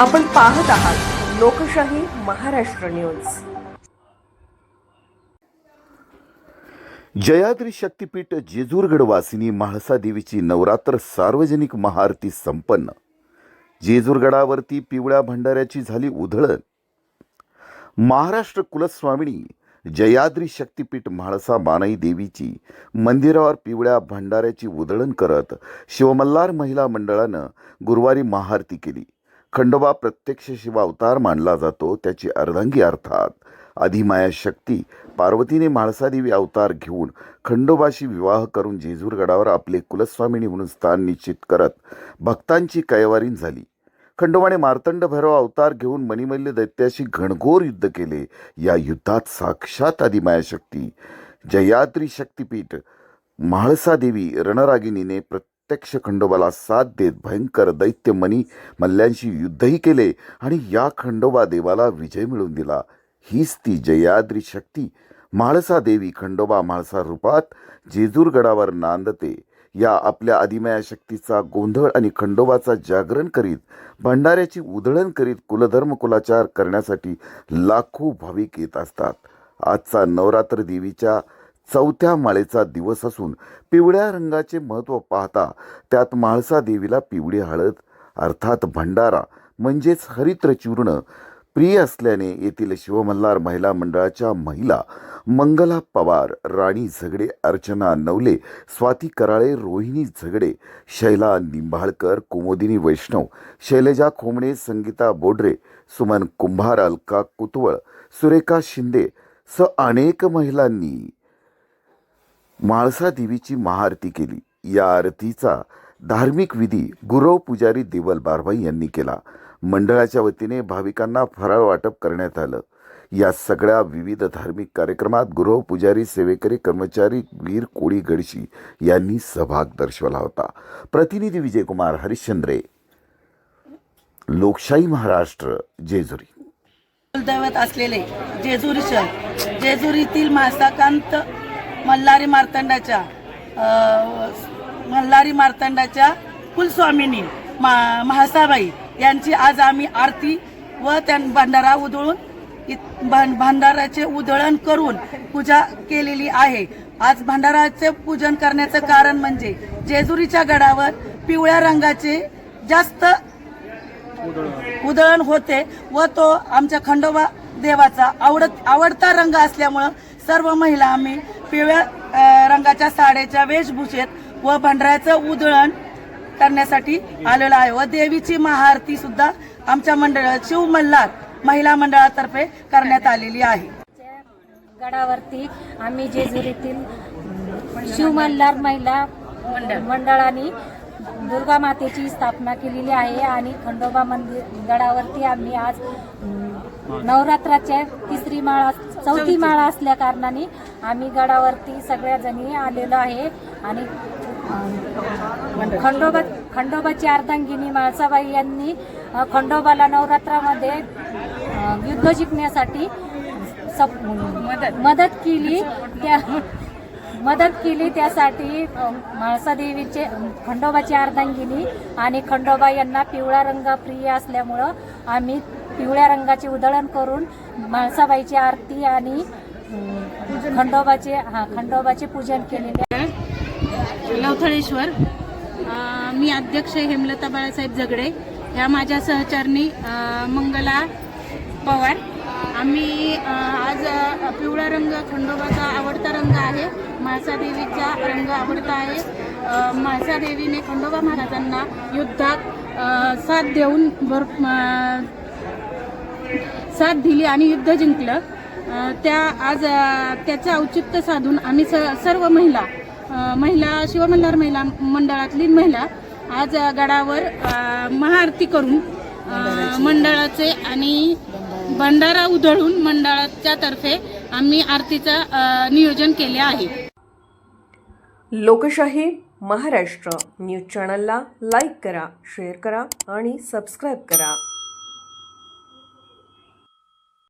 आपण पाहत आहात लोकशाही महाराष्ट्र न्यूज. जयाद्री शक्तीपीठ जेजूरगड वासिनी म्हाळसा देवीची नवरात्र सार्वजनिक महाआरती संपन्न. जेजूरगडावरती पिवळ्या भंडाऱ्याची झाली उधळण. महाराष्ट्र कुलस्वामिनी जयाद्री शक्तीपीठ म्हाळसा बानाई देवीची मंदिरावर पिवळ्या भंडाऱ्याची उधळण करत शिवमल्हार महिला मंडळानं गुरुवारी महाआरती केली. खंडोबा प्रत्यक्ष शिवा अवतार मानला जातो त्याची अर्धांगी अर्थात अधिमाया शक्ती. पार्वतीने म्हाळसादेवी अवतार घेऊन खंडोबाशी विवाह करून जेजूरगडावर आपले कुलस्वामिनी म्हणून स्थान निश्चित करत भक्तांची कैवारीन झाली. खंडोबाने मार्तंड भैरव अवतार घेऊन मणिमल्य दैत्याशी घणघोर युद्ध केले. या युद्धात साक्षात अधिमाया शक्ती. जयाद्री शक्तीपीठ. म्हाळसादेवी रणरागिणीने प्रत्येक प्रत्यक्ष खंडोबाला साथ देत भयंकर दैत्यमनी मल्ल्यांशी युद्धही केले आणि या खंडोबा देवाला विजय मिळवून दिला. हीच ती जयाद्री शक्ती. म्हाळसा देवी खंडोबा म्हाळसा रूपात जेजूरगडावर नांदते. या आपल्या अधिमया शक्तीचा गोंधळ आणि खंडोबाचा जागरण करीत भंडाऱ्याची उधळण करीत कुलधर्म कुलाचार करण्यासाठी लाखो भाविक येत असतात. आजचा नवरात्र देवीच्या चौथ्या माळेचा दिवस असून पिवळ्या रंगाचे महत्त्व पाहता त्यात म्हाळसा देवीला पिवळी हळद अर्थात भंडारा म्हणजेच हरित्रचूर्ण प्रिय असल्याने येथील शिवमल्हार महिला मंडळाच्या महिला मंगला पवार राणी झगडे अर्चना नवले स्वाती कराळे रोहिणी झगडे शैला निंबाळकर कुमोदिनी वैष्णव शैलजा खोमणे संगीता बोडरे सुमन कुंभार अलका कुतवळ सुरेखा शिंदे स अनेक महिलांनी म्हाळसा देवीची महाआरती केली. या आरतीचा धार्मिक विधी गुरव पुजारी देवल बारभाई यांनी केला. मंडळाच्या वतीने भाविकांना फराळ वाटप करण्यात आलं. या सगळ्या विविध धार्मिक कार्यक्रमात गुरव पुजारी सेवेकरी कर्मचारी वीर कोळी गडशी यांनी सहभाग दर्शवला होता. प्रतिनिधी विजयकुमार हरिश्चंद्रे. लोकशाही महाराष्ट्र जेजुरी. कुलदैवत असलेले जेजुरी शहर जेजुरीतील मासाकांत मल्हारी मार्तंडाच्या मल्हारी मार्तंडाच्या कुलस्वामिनी मा महासाबाई यांची आज आम्ही आरती व त्या भंडारा उधळून इत- भंडाराचे उधळण करून पूजा केलेली आहे. आज भंडाराचे पूजन करण्याचं कारण म्हणजे जेजुरीच्या गडावर पिवळ्या रंगाचे जास्त उधळण होते व तो आमच्या खंडोबा देवाचा आवडत आवडता रंग असल्यामुळं सर्व महिला आम्ही पिवळ्या रंगाच्या साड्याच्या वेशभूषेत व भंडाऱ्याचं उधळण करण्यासाठी आलेलो आहे. व देवीची महाआरती सुद्धा आमच्या मंडळ शिव मल्हार महिला मंडळातर्फे करण्यात आलेली आहे. गडावरती आम्ही जेजुरीतील शिवमल्हार महिला मंडळाने दुर्गा मातेची स्थापना केलेली आहे आणि खंडोबा मंदिर गडावरती आम्ही आज नवरात्राच्या तिसरी माळा चौथी माळा असल्या कारणाने आम्ही गडावरती सगळ्या जणी आलेलो आहे आणि खंडोबा खंडोबाची अर्धांगिनी माळसाबाई यांनी खंडोबाला नवरात्रामध्ये युद्ध जिंकण्यासाठी मदत केली. त्या मदत केली त्यासाठी म्हाळसादेवीचे खंडोबाची अर्धांगिनी आणि खंडोबा यांना पिवळा रंग प्रिय असल्यामुळं आम्ही पिवळ्या रंगाचे उधळण करून म्हाळसाबाईची आरती आणि खंडोबाचे हा खंडोबाचे पूजन केलेले लवथळेश्वर मी अध्यक्ष हेमलता बाळासाहेब झगडे. ह्या माझ्या सहचारणी मंगला पवार. आम्ही आज पिवळा रंग खंडोबाचा आवडता रंग आहे. म्हाळसा देवीचा रंग आवडता आहे. अ, म्हाळसा देवीने खंडोबा महाराजांना युद्धात साथ देऊन भर साथ दिली आणि युद्ध जिंकलं. त्या आज त्याचं औचित्य साधून आम्ही स सर्व महिला महिला शिवमल्हार महिला मंडळातली महिला आज गडावर महाआरती करून मंडळाचे आणि भंडारा उधळून मंडळाच्या तर्फे आम्ही आरतीचं नियोजन केले आहे. लोकशाही महाराष्ट्र न्यूज चॅनलला लाईक करा शेअर करा आणि सबस्क्राईब करा.